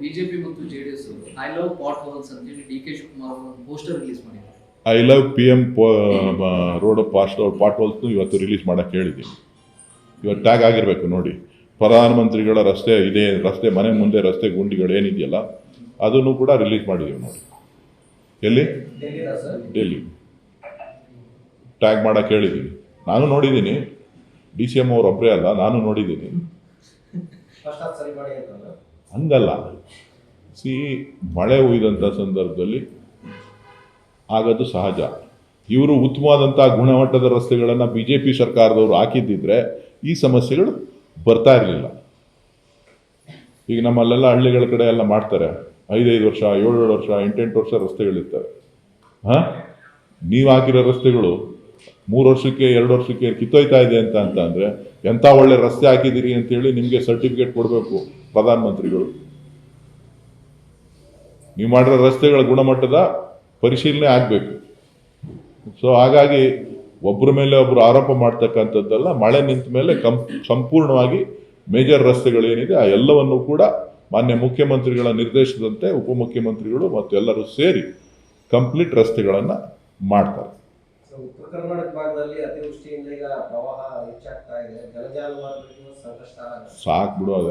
BJP ಮತ್ತು JDS I love potholes ಅಂತೇಳಿ D K Shivakumar ಅವರು ಪೋಸ್ಟರ್ ರಿಲೀಸ್ ಮಾಡಿದ್ದಾರೆ I love P M road past pot ಹೋಲ್ಸ್ನು ಇವತ್ತು ರಿಲೀಸ್ ಮಾಡಕ್ಕೆ ಹೇಳಿದ್ದೀನಿ. ಇವತ್ತು ಟ್ಯಾಗ್ ಆಗಿರಬೇಕು ನೋಡಿ. ಪ್ರಧಾನಮಂತ್ರಿಗಳ ರಸ್ತೆ ಇದೇ ರಸ್ತೆ ಮನೆ ಮುಂದೆ ರಸ್ತೆ ಗುಂಡಿಗಳು ಏನಿದೆಯಲ್ಲ ಅದನ್ನು ಕೂಡ ರಿಲೀಸ್ ಮಾಡಿದ್ದೀವಿ ನೋಡಿ. ಎಲ್ಲಿ? ಡೆಲ್ಲಿ. ಟ್ಯಾಗ್ ಮಾಡೋಕ್ಕೆ ಹೇಳಿದ್ದೀನಿ ನಾನು ನೋಡಿದ್ದೀನಿ ಡಿ ಸಿ ಎಂ ಅವ್ರು ಒಬ್ಬರೇ ಅಲ್ಲ ನಾನು ನೋಡಿದ್ದೀನಿ ಹಂಗಲ್ಲ. ಸಿ, ಮಳೆ ಹುಯ್ದಂಥ ಸಂದರ್ಭದಲ್ಲಿ ಆಗೋದು ಸಹಜ. ಇವರು ಉತ್ತಮವಾದಂಥ ಗುಣಮಟ್ಟದ ರಸ್ತೆಗಳನ್ನು ಬಿ ಜೆ ಪಿ ಸರ್ಕಾರದವರು ಹಾಕಿದ್ದಿದ್ರೆ ಈ ಸಮಸ್ಯೆಗಳು ಬರ್ತಾ ಇರಲಿಲ್ಲ. ಈಗ ನಮ್ಮಲ್ಲೆಲ್ಲ ಹಳ್ಳಿಗಳ ಕಡೆ ಎಲ್ಲ ಮಾಡ್ತಾರೆ. ಐದೈದು ವರ್ಷ, ಏಳೇಳು ವರ್ಷ, ಎಂಟೆಂಟು ವರ್ಷ ರಸ್ತೆಗಳಿರ್ತವೆ. ಹಾಂ? ನೀವು ಹಾಕಿರೋ ರಸ್ತೆಗಳು ಮೂರು ವರ್ಷಕ್ಕೆ, ಎರಡು ವರ್ಷಕ್ಕೆ ಕಿತ್ತೋಯ್ತಾ ಇದೆ ಅಂತ ಅಂತ ಅಂದರೆ ಎಂಥ ಒಳ್ಳೆ ರಸ್ತೆ ಹಾಕಿದ್ದೀರಿ ಅಂತೇಳಿ ನಿಮಗೆ ಸರ್ಟಿಫಿಕೇಟ್ ಕೊಡಬೇಕು ಪ್ರಧಾನಮಂತ್ರಿಗಳು. ನೀವು ಮಾಡಿರೋ ರಸ್ತೆಗಳ ಗುಣಮಟ್ಟದ ಪರಿಶೀಲನೆ ಆಗಬೇಕು. ಸೊ ಹಾಗಾಗಿ ಒಬ್ಬರ ಮೇಲೆ ಒಬ್ಬರು ಆರೋಪ ಮಾಡ್ತಕ್ಕಂಥದ್ದೆಲ್ಲ, ಮಳೆ ನಿಂತ ಮೇಲೆ ಕಂ, ಸಂಪೂರ್ಣವಾಗಿ ಮೇಜರ್ ರಸ್ತೆಗಳೇನಿದೆ, ಆ ಎಲ್ಲವನ್ನು ಕೂಡ ಮಾನ್ಯ ಮುಖ್ಯಮಂತ್ರಿಗಳ ನಿರ್ದೇಶದಂತೆ ಉಪಮುಖ್ಯಮಂತ್ರಿಗಳು ಮತ್ತು ಎಲ್ಲರೂ ಸೇರಿ ಕಂಪ್ಲೀಟ್ ರಸ್ತೆಗಳನ್ನು ಮಾಡ್ತಾರೆ. ಸೊ ಉತ್ತರ ಕರ್ನಾಟಕ ಭಾಗದಲ್ಲಿ ಅತಿವೃಷ್ಟಿಯಿಂದ ಈಗ ಪ್ರವಾಹ ಹೆಚ್ಚಾಗ್ತಾ ಇದೆ. ಜನಜಾನುವಾರುಗಳಿಗೂ ಸಂಕಷ್ಟ ಸಾಕು ಬಿಡು